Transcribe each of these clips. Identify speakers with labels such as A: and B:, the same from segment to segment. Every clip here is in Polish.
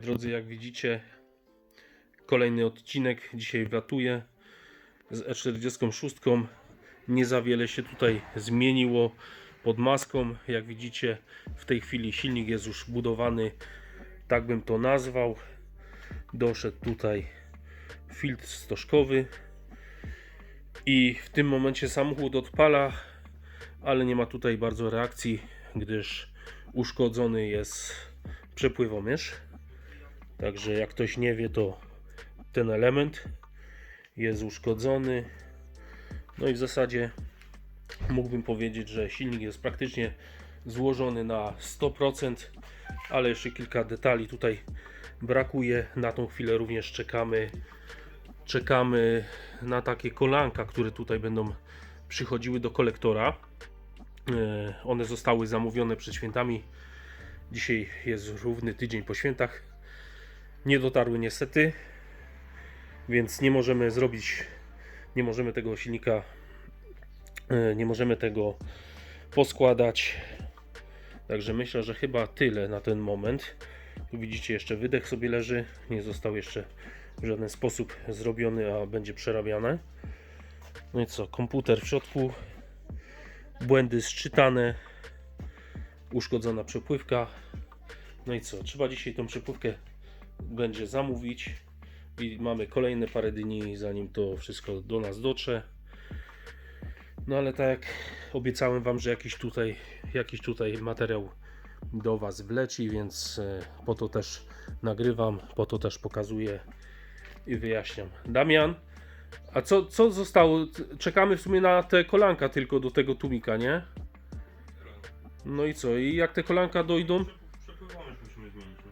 A: Drodzy, jak widzicie, kolejny odcinek dzisiaj wlatuje z E E46. Nie za wiele się tutaj zmieniło pod maską. Jak widzicie, w tej chwili silnik jest już budowany, tak bym to nazwał. Doszedł tutaj filtr stożkowy i w tym momencie samochód odpala, ale nie ma tutaj bardzo reakcji, gdyż uszkodzony jest przepływomierz. Także jak ktoś nie wie, to ten element jest uszkodzony. No i w zasadzie mógłbym powiedzieć, że silnik jest praktycznie złożony na 100%, ale jeszcze kilka detali tutaj brakuje. Na tą chwilę również czekamy. Czekamy na takie kolanka, które tutaj będą przychodziły do kolektora. E, One zostały zamówione przed świętami. Dzisiaj jest równy tydzień po świętach nie dotarły niestety, więc nie możemy zrobić, nie możemy tego silnika, e, nie możemy tego poskładać. Także myślę, że chyba tyle na ten moment. Tu widzicie, jeszcze wydech sobie leży, nie został jeszcze w żaden sposób zrobiony, a będzie przerabiane. No i co, komputer w środku, błędy sczytane, uszkodzona przepływka. No i co, trzeba dzisiaj tą przepływkę będzie zamówić i mamy kolejne parę dni zanim to wszystko do nas dotrze. No ale tak jak obiecałem wam, że jakiś tutaj, jakiś tutaj materiał do was wleci, więc e, po to też nagrywam, po to też pokazuję i wyjaśniam. Damian, a co, co zostało? Czekamy w sumie na te kolanka tylko do tego tumika, nie? No i co? I jak te kolanka dojdą?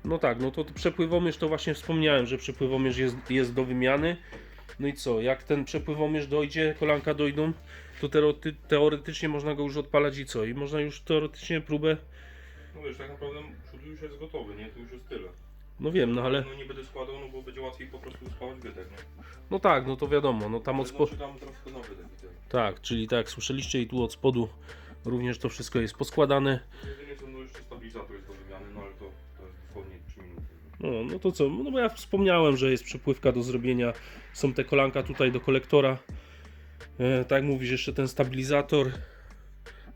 A: No tak, no to przepływomierz to właśnie wspomniałem, że przepływomierz jest, jest do wymiany. No i co, jak ten przepływomierz dojdzie, kolanka dojdą, to teorety, teoretycznie można go już odpalać i co? I można już teoretycznie próbę,
B: No wiesz, tak naprawdę przód już jest gotowy, nie? To już jest tyle.
A: no wiem, no ale,
B: No nie będę składał, no bo będzie łatwiej po prostu spawać wydech, nie?
A: no tak, no to wiadomo, no tam od spodu,
B: troszkę tyle.
A: tak, czyli tak słyszeliście i tu od spodu również to wszystko jest poskładane.
B: Jedynie co, no jeszcze stabilizator jest do wymiany, no ale
A: No, no to co? No bo ja wspomniałem, że jest przepływka do zrobienia. Są te kolanka tutaj do kolektora. E, tak mówisz, jeszcze ten stabilizator.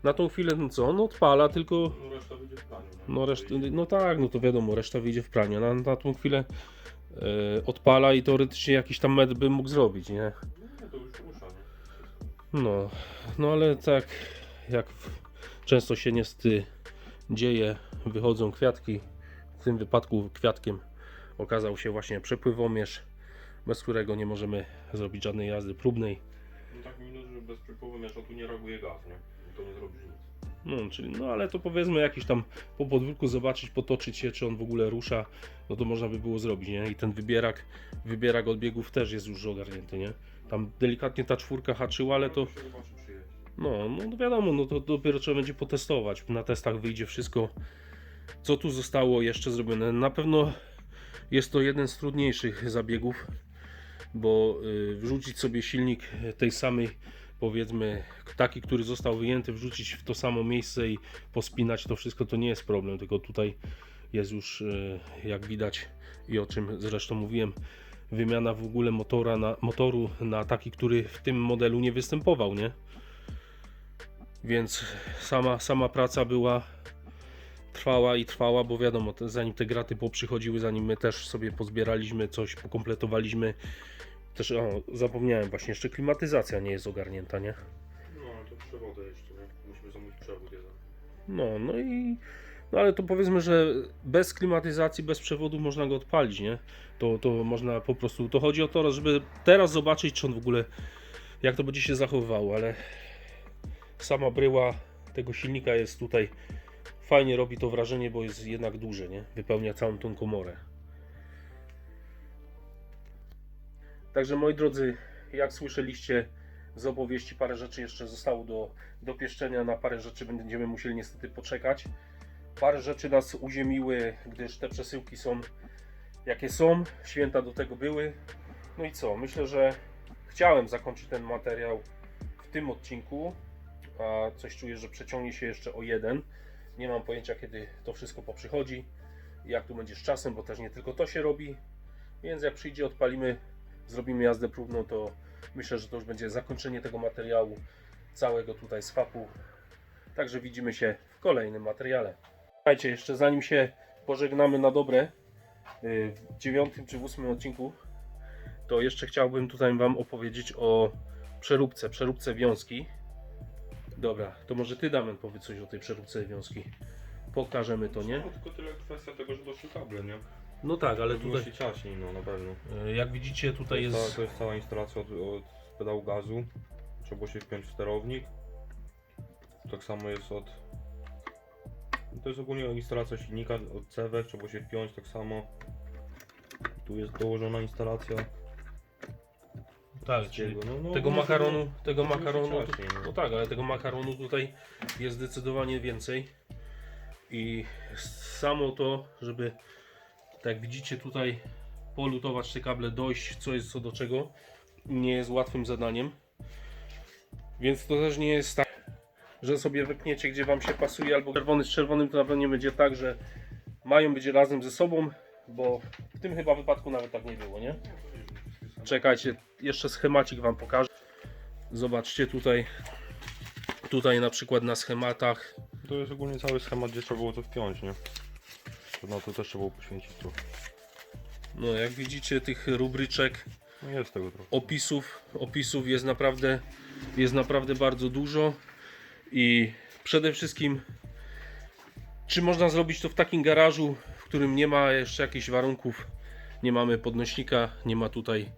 A: Na tą chwilę, no co? On odpala, tylko.
B: No reszta będzie w planie, nie?
A: No, reszta, no tak, no to wiadomo, reszta wyjdzie w pranie. Na, na tą chwilę e, odpala i teoretycznie jakiś tam metr bym mógł zrobić, nie?
B: No to już rusza, nie?
A: No, no ale tak jak często się niestety dzieje, wychodzą kwiatki. W tym wypadku kwiatkiem okazał się właśnie przepływomierz, bez którego nie możemy zrobić żadnej jazdy próbnej.
B: No tak minut, że bez przepływu tu nie reaguje gaz, nie? To nie zrobisz nic.
A: No, czyli, no ale to powiedzmy jakiś tam po podwórku zobaczyć, potoczyć się, czy on w ogóle rusza, no to można by było zrobić, nie? I ten wybierak, wybierak odbiegów też jest już ogarnięty, nie? Tam delikatnie ta czwórka haczyła, ale to. No, no to wiadomo, no to dopiero trzeba będzie potestować. Na testach wyjdzie wszystko, co tu zostało jeszcze zrobione. Na pewno jest to jeden z trudniejszych zabiegów, bo y, wrzucić sobie silnik tej samej, powiedzmy, taki, który został wyjęty, wrzucić w to samo miejsce i pospinać to wszystko, to nie jest problem, tylko tutaj jest już, y, jak widać i o czym zresztą mówiłem, wymiana w ogóle motora na, motoru na taki, który w tym modelu nie występował, nie? Więc sama, sama praca była trwała i trwała, bo wiadomo, zanim te graty poprzychodziły, zanim my też sobie pozbieraliśmy coś, pokompletowaliśmy. Też, o, zapomniałem właśnie, jeszcze klimatyzacja nie jest ogarnięta, nie?
B: No ale to przewody jeszcze, nie? Musimy zamówić przewód jeden.
A: No, no i. No ale to powiedzmy, że bez klimatyzacji, bez przewodu można go odpalić, nie? To, to można po prostu. To chodzi o to, żeby teraz zobaczyć, czy on w ogóle. Jak to będzie się zachowywało, ale sama bryła tego silnika jest tutaj. Fajnie robi to wrażenie, bo jest jednak duże, nie? Wypełnia całą tą komorę. Także moi drodzy, jak słyszeliście z opowieści, parę rzeczy jeszcze zostało do, do pieszczenia. Na parę rzeczy będziemy musieli niestety poczekać. Parę rzeczy nas uziemiły, gdyż te przesyłki są jakie są. Święta do tego były. No i co? Myślę, że chciałem zakończyć ten materiał w tym odcinku. A coś czuję, że przeciągnie się jeszcze o jeden. Nie mam pojęcia, kiedy to wszystko poprzychodzi. jak tu będzie z czasem, bo też nie tylko to się robi. Więc jak przyjdzie, odpalimy, zrobimy jazdę próbną, to myślę, że to już będzie zakończenie tego materiału, całego tutaj swapu. Także widzimy się w kolejnym materiale. Słuchajcie, jeszcze zanim się pożegnamy na dobre, yy, w dziewiątym czy w ósmym odcinku, to jeszcze chciałbym tutaj Wam opowiedzieć o przeróbce, przeróbce wiązki. Dobra, to może Ty Damian powiedz coś o tej przeróbce wiązki. Pokażemy to, nie?
B: No, tylko tyle kwestia tego, że doszły kable, nie?
A: No tak, ale
B: Było
A: tutaj,
B: się ciaśniej, no na pewno.
A: yy, jak widzicie, tutaj
B: to,
A: jest...
B: to jest cała instalacja od, od pedału gazu. Trzeba było się wpiąć w sterownik. Tak samo jest od... To jest ogólnie instalacja silnika od cewek, trzeba było się wpiąć tak samo. Tu jest dołożona instalacja
A: Tak, czyli
B: tego, no, no,
A: tego
B: no,
A: makaronu, tego
B: to było
A: makaronu,
B: no.
A: no tak, ale tego makaronu tutaj jest zdecydowanie więcej i samo to, żeby tak jak widzicie tutaj polutować te kable, dojść co jest co do czego, nie jest łatwym zadaniem, więc to też nie jest tak, że sobie wypniecie gdzie wam się pasuje, albo czerwony z czerwonym to na pewno nie będzie tak, że mają być razem ze sobą, bo w tym chyba wypadku nawet tak nie było, nie? Czekajcie, jeszcze schemacik Wam pokażę. Zobaczcie tutaj, tutaj na przykład na schematach.
B: To jest ogólnie cały schemat, gdzie trzeba było to wpiąć, nie? To na to też trzeba było poświęcić trochę.
A: No jak widzicie tych rubryczek,
B: No jest tego trochę.
A: opisów, opisów jest naprawdę, jest naprawdę bardzo dużo i przede wszystkim czy można zrobić to w takim garażu, w którym nie ma jeszcze jakichś warunków, nie mamy podnośnika, nie ma tutaj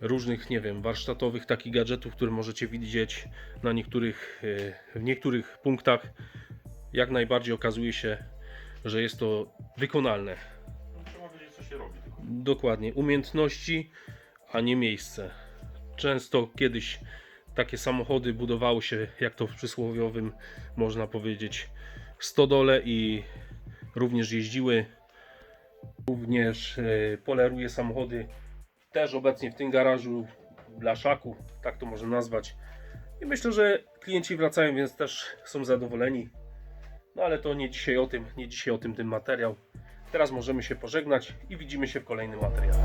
A: różnych, nie wiem, warsztatowych takich gadżetów, które możecie widzieć na niektórych, e, w niektórych punktach. Jak najbardziej okazuje się, że jest to wykonalne.
B: Trzeba wiedzieć co się robi.
A: Dokładnie, umiejętności, a nie miejsce. Często kiedyś takie samochody budowały się, jak to w przysłowiowym można powiedzieć, stodole i również jeździły. Również e, poleruje samochody też obecnie w tym garażu blaszaku, tak to można nazwać. I myślę, że klienci wracają, więc też są zadowoleni. No ale to nie dzisiaj o tym, nie dzisiaj o tym ten materiał. Teraz możemy się pożegnać i widzimy się w kolejnym materiale.